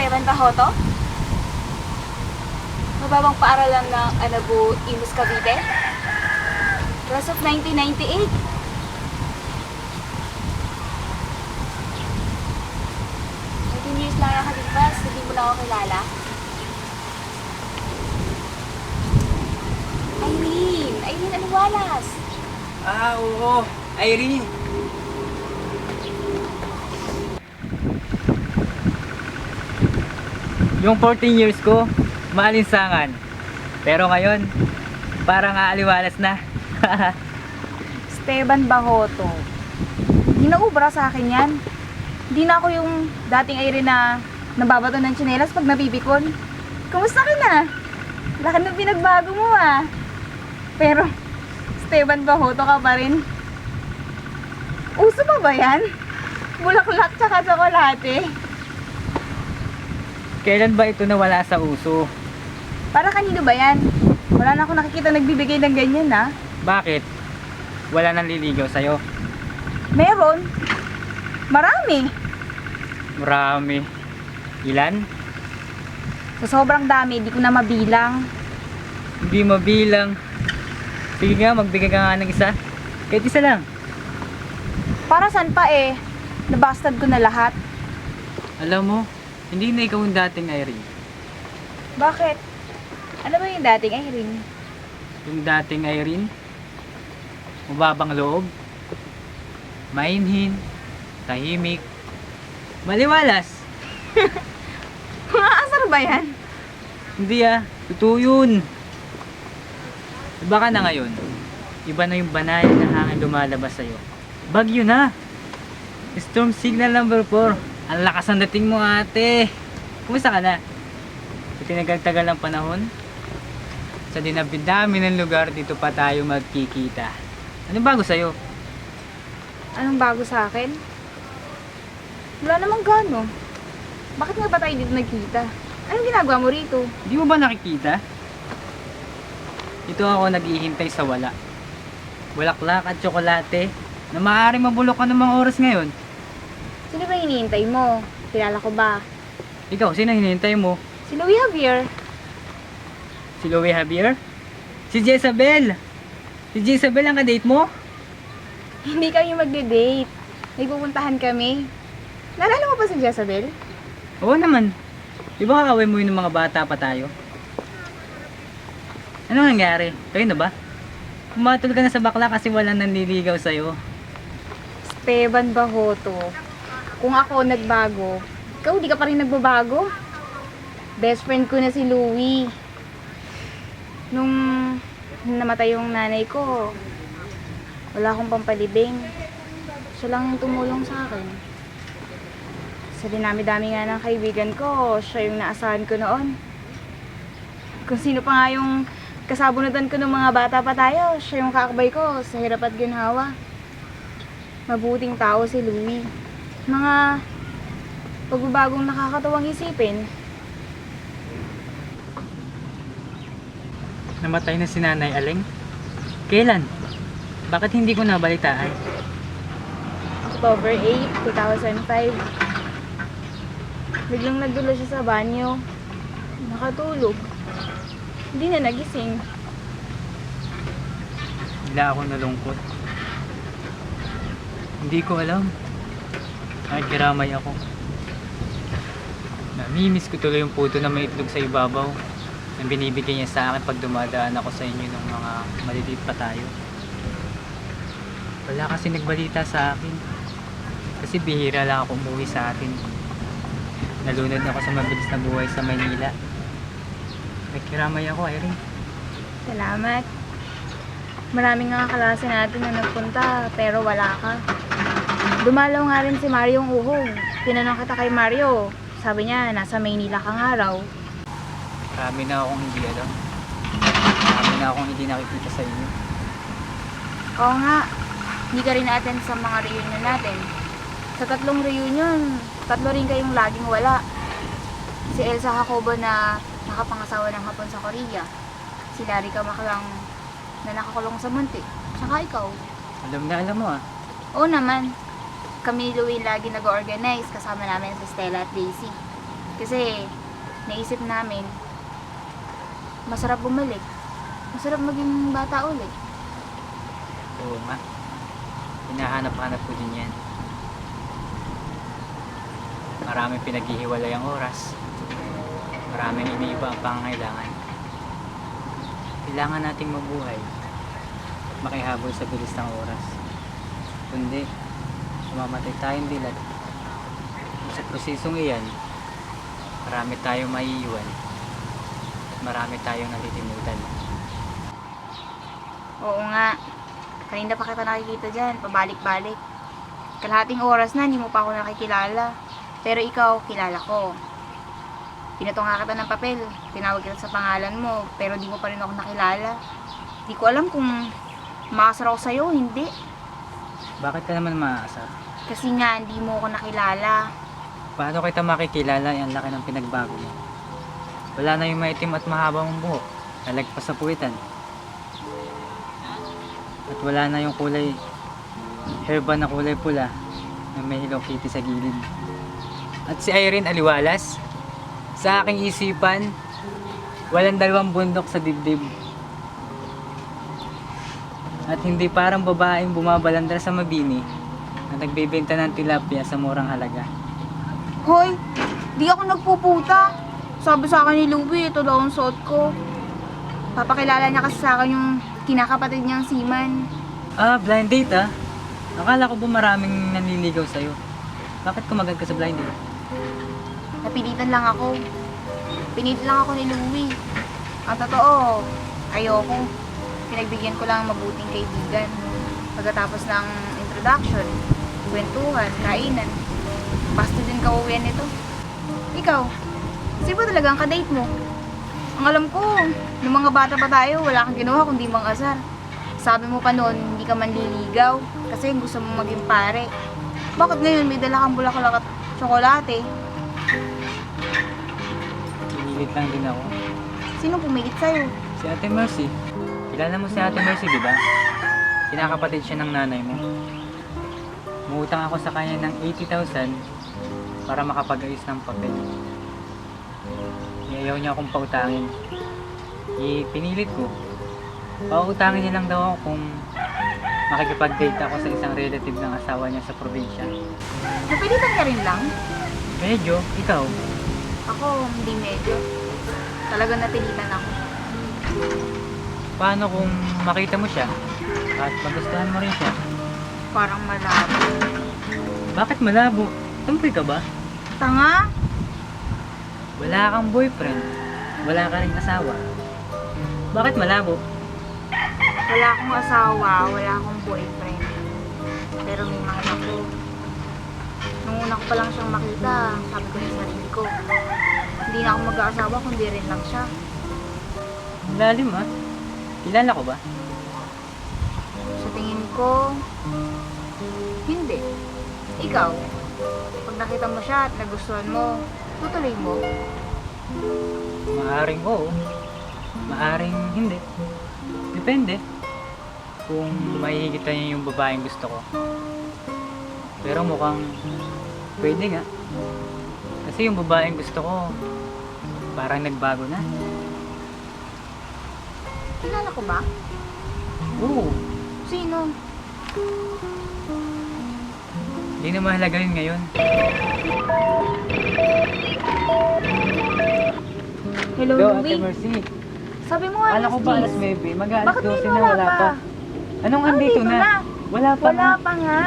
Esteban Bajoto? Mababang paaralan ng Anabu, Imus, Cavite? Class of 1998? Nineteen years lang ako kalipas, hindi mo na ako kilala. Irene! Irene Anuwalas! Ah, oo. Irene. Yung 14 years ko, maalinsangan. Pero ngayon, parang aaliwalas na. Esteban Bajoto. Hindi sa akin yan. Hindi na ako yung dating Irene na nababato ng tsinelas pag nabibikon. Kumusta ka na? Laki na pinagbago mo ah. Pero, Esteban Bajoto ka pa rin. Uso pa ba yan? Bulaklak tsaka tsokolate. Kailan ba ito nawala sa uso? Para kanino ba yan? Wala na ako nakikita nagbibigay ng ganyan ah. Bakit? Wala nang liligaw sa'yo. Meron. Marami. Marami. Ilan? Sa sobrang dami, di ko na mabilang. Hindi mabilang. Sige nga, magbigay ka nga ng isa. Kahit isa lang. Para saan pa eh? Nabastard ko na lahat. Alam mo, hindi na ikaw yung dating Irene. Bakit? Ano ba yung dating Irene? Yung dating Irene, mababang loob, mainhin, tahimik, maliwalas. Mga asar ba yan? Hindi ah, totoo yun. Iba ka na ngayon. Iba na yung banayan na hangin lumalabas sa'yo. Bagyo na. Storm signal number 4. Ang lakas ng dating mo ate. Kumusta ka na? Sa tinagal-tagal ng panahon, sa dinabidami ng lugar dito pa tayo magkikita. Ano bago sa'yo? Anong bago sa akin? Wala namang gano. Bakit nga ba tayo dito nagkita? Anong ginagawa mo rito? Hindi mo ba nakikita? Ito ako naghihintay sa wala. Bulaklak at tsokolate na maaaring mabulok ka ng mga oras ngayon. Sino ba hinihintay mo? Kilala ko ba? Ikaw, sino hinihintay mo? Si Louie Javier. Si Louie Javier? Si Jezabel! Si Jezabel ang kadate mo? Hindi kami magde-date. May pupuntahan kami. Naalala mo ba si Jezabel? Oo naman. Di ba kakawin mo yun ng mga bata pa tayo? Ano nangyari? Kayo na ba? Pumatol ka na sa bakla kasi wala nanliligaw sa'yo. Esteban Bajoto. Kung ako nagbago, ikaw di ka pa rin nagbabago. Best friend ko na si Louie. Nung namatay yung nanay ko, wala akong pampalibing. Siya lang tumulong sa akin. Sa dinami-dami nga ng kaibigan ko, siya yung naasahan ko noon. Kung sino pa nga yung kasabunutan ko ng mga bata pa tayo, siya yung kakabay ko sa hirap at ginhawa. Mabuting tao si Louie. Mga pagbabagong nakakatawang isipin. Namatay na si Nanay Aling? Kailan? Bakit hindi ko nabalitaan? October 8, 2005. Biglang nagdulo siya sa banyo. Nakatulog. Hindi na nagising. Bigla ako nalungkot. Hindi ko alam. Nagkiramay ako. Namimiss ko tuloy yung puto na may itlog sa ibabaw. Ang binibigay niya sa akin pag dumadaan ako sa inyo ng mga maliliit pa tayo. Wala kasi nagbalita sa akin. Kasi bihira lang ako umuwi sa atin. Nalunod ako sa mabilis na buhay sa Manila. Nagkiramay ako, Irene. Salamat. Maraming nga kalasa natin na nagpunta, pero wala ka. Dumalaw nga rin si Mario ang uhog. Tinanong kita kay Mario. Sabi niya, nasa Maynila ka nga raw. Marami na akong hindi alam. Marami na akong hindi nakikita sa inyo. Oo nga, hindi ka rin na-attend sa mga reunion natin. Sa tatlong reunion, tatlo rin kayong laging wala. Si Elsa Jacobo na nakapangasawa ng hapon sa Korea. Si Larry Kamakalang na nakakulong sa munti. Tsaka ikaw. Alam na alam mo ah. Oo naman. Kami ni Louie lagi nag-organize kasama namin si Stella at Daisy. Kasi naisip namin, masarap bumalik. Masarap maging bata ulit. Oo nga. Hinahanap-hanap ko din yan. Maraming pinaghihiwalay ang oras. Maraming iniiba ang pangangailangan. Kailangan nating mabuhay at makihabol sa bilis ng oras. Kundi, sumamatay tayong dilat. Sa prosesong iyan, marami tayong maiiwan at marami tayong nalilimutan. Oo nga. Kanina pa kita nakikita dyan, pabalik-balik. Kalahating oras na, hindi mo pa ako nakikilala. Pero ikaw, kilala ko. Pinato nga kita ng papel. Tinawag kita sa pangalan mo, pero di mo pa rin ako nakilala. Di ko alam kung makasar ako sa'yo, hindi. Bakit ka naman maasar? Kasi nga, hindi mo ako nakilala. Paano kita makikilala ang laki ng pinagbago mo? Wala na yung maitim at mahaba mong buhok. Nalagpas sa puwitan. At wala na yung kulay herba na kulay pula na may Hello Kitty sa gilid. At si Irene Aliwalas, sa aking isipan, walang dalawang bundok sa dibdib. At hindi parang babaeng bumabalandra sa mabini na nagbebenta ng tilapia sa murang halaga. Hoy, di ako nagpuputa. Sabi sa akin ni Louie, ito daw ang suot ko. Papakilala niya kasi sa akin yung kinakapatid niyang seaman. Ah, blind date ah. Akala ko ba maraming nanliligaw sa'yo? Bakit kumagad ka sa blind date? Napilitan lang ako. Pinilit lang ako ni Louie. Ang totoo, ayoko. Pinagbigyan ko lang ang mabuting kaibigan. Pagkatapos ng introduction, kwentuhan, kainan. Basta din kauwian nito. Ikaw, sino ba talaga ang kadate mo? Ang alam ko, nung mga bata pa tayo, wala kang ginawa kundi mang asar. Sabi mo pa noon, hindi ka manliligaw kasi gusto mo maging pare. Bakit ngayon may dala kang bulaklak at tsokolate? Pinilit lang din ako. Sino pumilit sa'yo? Si Ate Mercy. Kilala mo si Ate Mercy, di ba? Kinakapatid siya ng nanay mo. Muutang ako sa kanya ng 80,000 para makapag-ayos ng papel. Ayaw niya akong pautangin. Ipinilit ko. Pautangin niya lang daw ako kung makikipag-date ako sa isang relative ng asawa niya sa probinsya. Napilitan ka rin lang? Medyo, ikaw. Ako, hindi medyo. Talaga napilitan ako. Paano kung makita mo siya at magustuhan mo rin siya? Parang malabo. Bakit malabo? Tumpoy ka ba? Tanga? Wala kang boyfriend. Wala ka rin asawa. Bakit malabo? Wala akong asawa, wala akong boyfriend. Pero may mahal ako. Nung una ko pa lang siyang makita, sabi ko sa sarili ko, hindi na ako mag-aasawa kundi rin lang siya. Lalim ah. Kilala ko ba? Sa tingin ko, hindi. Ikaw, pag nakita mo siya at nagustuhan mo, tutuloy mo. Maaring oo. Maaring hindi. Depende. Kung mahihigitan niya yung babaeng gusto ko. Pero mukhang pwede nga. Kasi yung babaeng gusto ko, parang nagbago na. Kilala ko ba? Oo. Sino? Hindi na mahalaga yun ngayon. Hello, Hello, Ate Louie. Mercy. Sabi mo nga, Kala ko ba alas Miss 9? Mag-alas Bakit 12 ngayon na wala pa? pa. Anong andito na? Wala pa Wala nga. pa nga.